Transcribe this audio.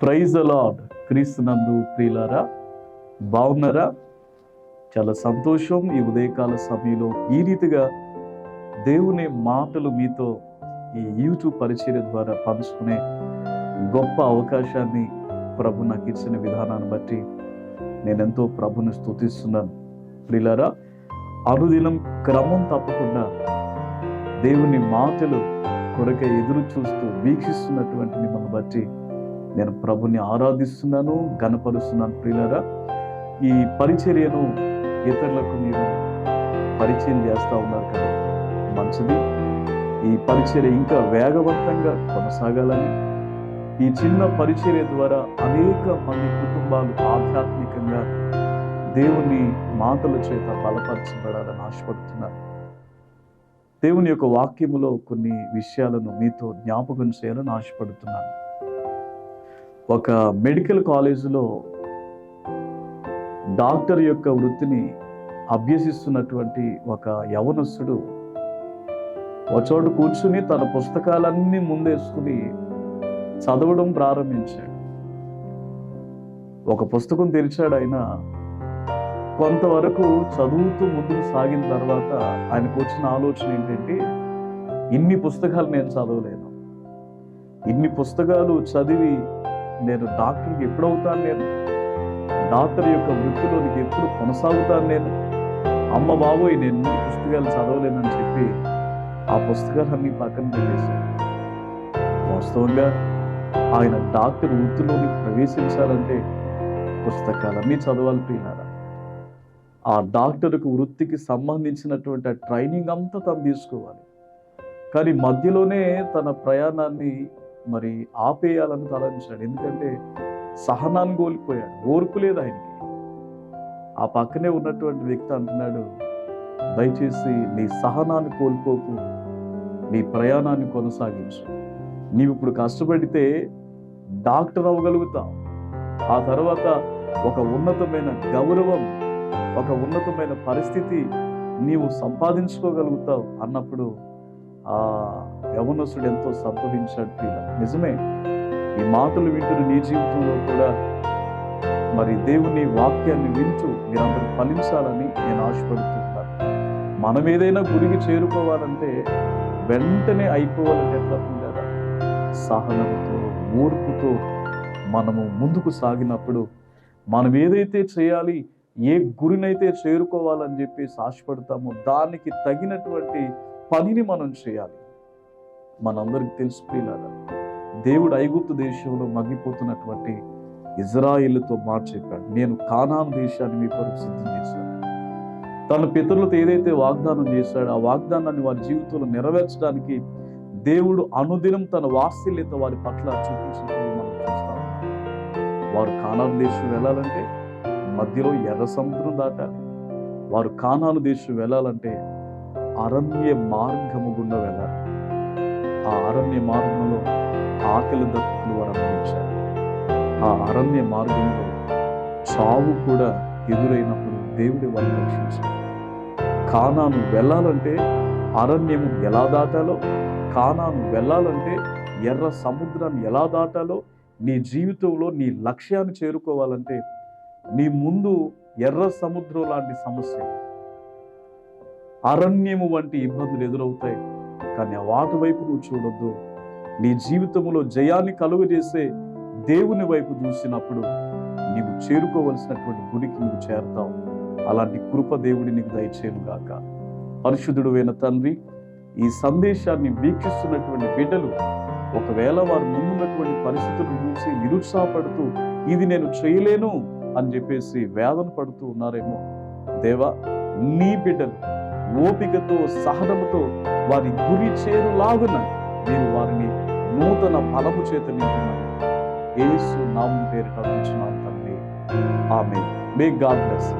Praise అలాడ్ క్రీస్తునందు ప్రియులారా బాగున్నారా? చాలా సంతోషం ఈ ఉదయకాల సమయంలో. ఈ రీతిగా దేవుని మాటలు మీతో ఈ యూట్యూబ్ పరిచర్య ద్వారా పంచుకునే గొప్ప అవకాశాన్ని ప్రభు నాకు ఇచ్చిన విధానాన్ని బట్టి నేనెంతో ప్రభుని స్థుతిస్తున్నాను ప్రియులారా అనుదినం క్రమం తప్పకుండా దేవుని మాటలు కొరక ఎదురు చూస్తూ వీక్షిస్తున్నటువంటి మిమ్మల్ని బట్టి నేను ప్రభుని ఆరాధిస్తున్నాను గనపరుస్తున్నాను ప్రియులరా ఈ పరిచర్యను ఇతరులకు మీరు పరిచయం చేస్తూ ఉన్నారు కదా. మంచిది. ఈ పరిచర్య ఇంకా వేగవంతంగా కొనసాగాలని. ఈ చిన్న పరిచర్య ద్వారా అనేక మంది కుటుంబాలు ఆధ్యాత్మికంగా దేవుని మాటల చేత బలపరచబడాలని ఆశపడుతున్నారు. దేవుని యొక్క వాక్యములో కొన్ని విషయాలను మీతో జ్ఞాపకం చేయాలని ఆశపడుతున్నాను. ఒక మెడికల్ కాలేజీలో డాక్టర్ యొక్క వృత్తిని అభ్యసిస్తున్నటువంటి ఒక యవనస్తుడు ఒక చోటు కూర్చుని తన పుస్తకాలన్నీ ముందేసుకుని చదవడం ప్రారంభించాడు. ఒక పుస్తకం తెరిచాడు ఆయన. కొంతవరకు చదువుతూ ముందుకు సాగిన తర్వాత ఆయనకు వచ్చిన ఆలోచన ఏంటంటే ఇన్ని పుస్తకాలు నేను చదవలేను. ఇన్ని పుస్తకాలు చదివి నేను డాక్టర్కి ఎప్పుడవుతాను నేను? డాక్టర్ యొక్క వృత్తిలోనికి ఎప్పుడు కొనసాగుతాను నేను? అమ్మ బాబోయ్ నేను ఎన్ని పుస్తకాలు చదవలేనని చెప్పి ఆ పుస్తకాలన్నీ పక్కన పెట్టేశాను వాస్తవంగా ఆయన డాక్టర్ వృత్తిలోకి ప్రవేశించాలంటే పుస్తకాలన్నీ చదవాలి ఆ డాక్టర్కు వృత్తికి సంబంధించినటువంటి ఆ ట్రైనింగ్ అంతా తను తీసుకోవాలి. కానీ మధ్యలోనే తన ప్రయాణాన్ని మరి ఆపేయాలని తలంచాడు ఎందుకంటే సహనాన్ని కోల్పోయాడు. ఓర్పు లేదు ఆయనకి. ఆ పక్కనే ఉన్నటువంటి వ్యక్తి అంటున్నాడు దయచేసి నీ సహనాన్ని కోల్పోకు. నీ ప్రయాణాన్ని కొనసాగించు. నీవు ఇప్పుడు కష్టపడితే డాక్టర్ అవ్వగలుగుతావు. ఆ తర్వాత ఒక ఉన్నతమైన గౌరవం ఒక ఉన్నతమైన పరిస్థితి నీవు సంపాదించుకోగలుగుతావు అన్నప్పుడు ఆ యవనసుడు ఎంతో సంతోషించాడు ప్రియుల నిజమే ఈ మాటలు వింటున్న నీ జీవితంలో కూడా మరి దేవుని వాక్యాన్ని వింటూ మీరందరూ ఫలించాలని నేను ఆశపడుతున్నాను. మనం ఏదైనా గురికి చేరుకోవాలంటే వెంటనే అయిపోవాలంటే ఎట్లా పిల్లరా సహనంతో ఓర్పుతో మనము ముందుకు సాగినప్పుడు మనం ఏదైతే చేయాలి ఏ గురినైతే చేరుకోవాలని చెప్పి ఆశపడతామో దానికి తగినటువంటి పనిని మనం చేయాలి. మనందరికి తెలుసు ప్రియులారా దేవుడు ఐగుప్తు దేశంలో మగ్గిపోతున్నటువంటి ఇజ్రాయిల్తో మాట చెప్పాడు నేను కానాన్ దేశాన్ని మీ కొరకు సిద్ధం చేశాను. తన పితరులతో ఏదైతే వాగ్దానం చేశాడో ఆ వాగ్దానాన్ని వారి జీవితంలో నెరవేర్చడానికి దేవుడు అనుదినం తన వాత్సల్యత వారి పట్ల చూపించినప్పుడు మనం చూస్తాం. వారు కానాను దేశం వెళ్ళాలంటే మధ్యలో ఎర్ర సముద్రం దాటాలి. వారు కానాను దేశం వెళ్ళాలంటే అరణ్య మార్గము గుండా వెళ్ళాలి. ఆ అరణ్య మార్గంలో ఆకలి దత్తులు వారు అనుభవించారు ఆ అరణ్య మార్గంలో చావు కూడా ఎదురైనప్పుడు దేవుడి వారిని రక్షించారు కానాను వెళ్ళాలంటే అరణ్యము ఎలా దాటాలో కానాను వెళ్ళాలంటే ఎర్ర సముద్రాన్ని ఎలా దాటాలో నీ జీవితంలో నీ లక్ష్యాన్ని చేరుకోవాలంటే నీ ముందు ఎర్ర సముద్రం లాంటి సమస్య అరణ్యము వంటి ఇబ్బందులు ఎదురవుతాయి. కానీ ఆ వాటి వైపు నువ్వు చూడొద్దు. నీ జీవితంలో జయాన్ని కలుగజేసే దేవుని వైపు చూసినప్పుడు నీవు చేరుకోవలసినటువంటి గుడికి నువ్వు చేరతావు. అలాంటి కృప దేవుడి నీకు దయచేయను గాక. పరిశుద్ధుడు అయిన తండ్రి ఈ సందేశాన్ని వీక్షిస్తున్నటువంటి బిడ్డలు ఒకవేళ వారు ముందున్నటువంటి పరిస్థితులను చూసి నిరుత్సాహపడుతూ ఇది నేను చేయలేను అని చెప్పేసి వేదన పడుతూ ఉన్నారేమో. దేవా నీ బిడ్డలు ఓపికతో సహనముతో వారి గురి చేరులాగున మీరు వారిని నూతన బలము చేత నింపినారు ఏసు నామం పేరు కలుగుతున్నాం తండ్రి. ఆమె మే గాడ్ బ్లెస్